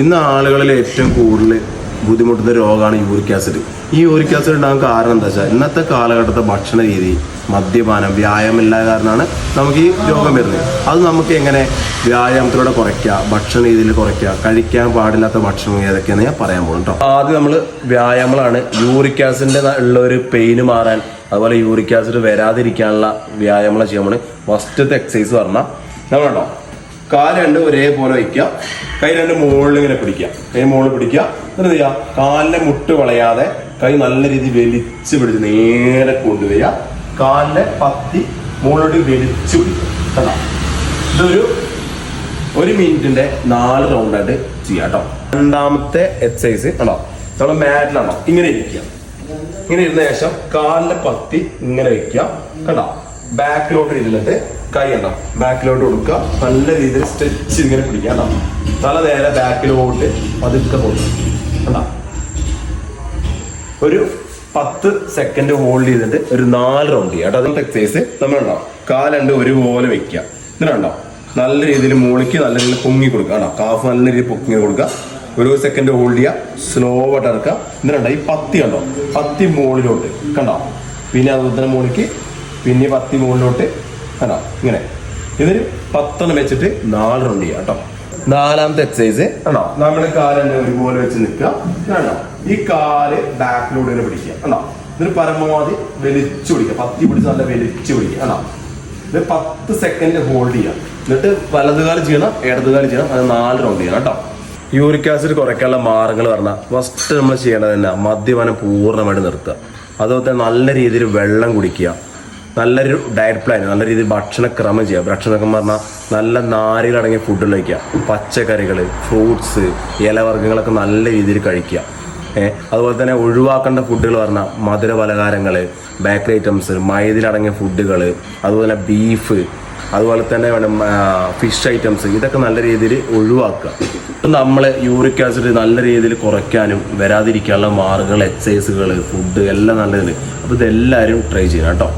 ഇന്ന് ആളുകളിൽ ഏറ്റവും കൂടുതൽ ബുദ്ധിമുട്ടുന്ന രോഗമാണ് യൂറിക് ആസിഡ്. ഈ യൂറിക് ആസിഡ് ഉണ്ടാകാൻ കാരണം എന്താ വെച്ചാൽ ഇന്നത്തെ കാലഘട്ടത്തെ ഭക്ഷണ രീതി മദ്യപാനം വ്യായാമം ഇല്ലാത്ത കാരണമാണ് നമുക്ക് ഈ രോഗം വരുന്നത്. അത് നമുക്ക് എങ്ങനെ വ്യായാമത്തിലൂടെ കുറയ്ക്കുക ഭക്ഷണ രീതിയിൽ കുറയ്ക്കുക കഴിക്കാൻ പാടില്ലാത്ത ഭക്ഷണം ഏതൊക്കെയാണെന്ന് ഞാൻ പറയാൻ പോകും കേട്ടോ. ആദ്യം നമ്മൾ വ്യായാമങ്ങളാണ്. യൂറിക് ആസിഡിന്റെ ഉള്ള ഒരു പെയിന് മാറാൻ അതുപോലെ യൂറിക് ആസിഡ് വരാതിരിക്കാനുള്ള വ്യായാമങ്ങൾ ചെയ്യാൻ ഫസ്റ്റത്തെ എക്സസൈസ് പറഞ്ഞാൽ നമ്മളുണ്ടോ കാൽ രണ്ട് ഒരേപോലെ വയ്ക്കുക. കൈ രണ്ട് മുകളിൽ ഇങ്ങനെ പിടിക്കുക. കൈ മുകളിൽ പിടിക്കുക. എന്നിട്ട് ചെയ്യുക? കാലിന്റെ മുട്ട് വളയാതെ കൈ നല്ല രീതിയിൽ വലിച്ച് പിടിച്ച് നേരെ കൊണ്ടുവരിക. കാലിന്റെ പത്തി മുകളിലോട്ട് വലിച്ച് പിടിക്കുക. ഇതൊരു ഒരു മിനിറ്റിന്റെ നാല് റൗണ്ടായിട്ട് ചെയ്യാം കേട്ടോ. രണ്ടാമത്തെ എക്സസൈസ് കണ്ടോ? നമ്മൾ മാറ്റിലാണോ ഇങ്ങനെ ഇരിക്കുക. ഇങ്ങനെ ഇരുന്ന ശേഷം കാലിന്റെ പത്തി ഇങ്ങനെ വെക്കുക കണ്ടോ? ബാക്കിലോട്ട് ഇരുന്നിട്ട് കൈ ഉണ്ടോ? ബാക്കിലോട്ട് കൊടുക്കുക. നല്ല രീതിയിൽ സ്ട്രെച്ച് ഇങ്ങനെ പിടിക്കുക കണ്ടോ തല നേരെ ബാക്കിലോട്ട് പതുക്കെ പോകും കണ്ടോ? ഒരു പത്ത് സെക്കൻഡ് ഹോൾഡ് ചെയ്തിട്ട് ഒരു നാല് റൗണ്ട് ചെയ്യുക. കേട്ടോ അതിന്റെ എക്സസൈസ് നമ്മളുണ്ടോ? കാലുണ്ട് ഒരുപോലെ വെക്കുക. ഇതിനുണ്ടോ നല്ല രീതിയിൽ മൂളിക്ക് നല്ല രീതിയിൽ പൊങ്ങി കൊടുക്കുക കേട്ടോ. കാഫ് നല്ല രീതിയിൽ പൊങ്ങി കൊടുക്കുക. ഒരു സെക്കൻഡ് ഹോൾഡ് ചെയ്യുക. സ്ലോ ആയിട്ട് ഇറക്കുക ഇതിനുണ്ടോ ഈ പത്തി കണ്ടോ? പത്തി മുകളിലോട്ട്. കണ്ടോ? പിന്നെ അതുപോലെ തന്നെ മുകളിക്ക് പിന്നെ പത്തി മുകളിലോട്ട് കണ്ടോ? ഇങ്ങനെ. ഇതൊരു പത്തെണ്ണം വെച്ചിട്ട് നാല് റൗണ്ട് ചെയ്യാം കേട്ടോ. നാലാമത്തെ എക്സസൈസ് ആണോ നമ്മുടെ കാലിന്റെ ഒരുപോലെ വെച്ച് നിൽക്കുക. കണ്ടോ? ഈ കാൽ ബാക്കിലൂടെ ഇങ്ങനെ പിടിക്കുക. ആണോ ഇതിന് പരമാവധി വലിച്ചു പിടിക്കുക. പത്തി പിടിച്ച് നല്ല വലിച്ചു പിടിക്കുക. ആണോ ഇത് പത്ത് സെക്കൻഡ് ഹോൾഡ് ചെയ്യാം. എന്നിട്ട് വലതുകാലം ചെയ്യണം ഇടതുകാലം ചെയ്യണം. അത് നാല് റൗണ്ട് ചെയ്യണം കേട്ടോ. യൂറിക് ആസിഡ് കുറയ്ക്കാനുള്ള മാർഗങ്ങൾ പറഞ്ഞാൽ ഫസ്റ്റ് നമ്മൾ ചെയ്യേണ്ടത് തന്നെ മദ്യപാനം പൂർണമായിട്ട് നിർത്തുക. അതുപോലെ തന്നെ നല്ല രീതിയിൽ വെള്ളം കുടിക്കുക. നല്ലൊരു ഡയറ്റ് പ്ലാൻ നല്ല രീതിയിൽ ഭക്ഷണക്രമം ചെയ്യുക. ഭക്ഷണക്രമം പറഞ്ഞാൽ നല്ല നാരുകളടങ്ങിയ ഫുഡ് കഴിക്കുക. പച്ചക്കറികൾ ഫ്രൂട്ട്സ് ഇലവർഗങ്ങളൊക്കെ നല്ല രീതിയിൽ കഴിക്കുക. അതുപോലെ തന്നെ ഒഴിവാക്കേണ്ട ഫുഡുകൾ പറഞ്ഞാൽ മധുര പലഹാരങ്ങൾ ബേക്കറി ഐറ്റംസ് മൈദിലടങ്ങിയ ഫുഡുകൾ അതുപോലെ തന്നെ ബീഫ് അതുപോലെ തന്നെ വേണം ഫിഷ് ഐറ്റംസ് ഇതൊക്കെ നല്ല രീതിയിൽ ഒഴിവാക്കുക. നമ്മൾ യൂറിക് ആസിഡ് നല്ല രീതിയിൽ കുറയ്ക്കാനും വരാതിരിക്കാനുള്ള മാർഗങ്ങൾ എക്സസൈസുകൾ ഫുഡ് എല്ലാം നല്ലതിൽ അപ്പോൾ ഇതെല്ലാവരും ട്രൈ ചെയ്യണം കേട്ടോ.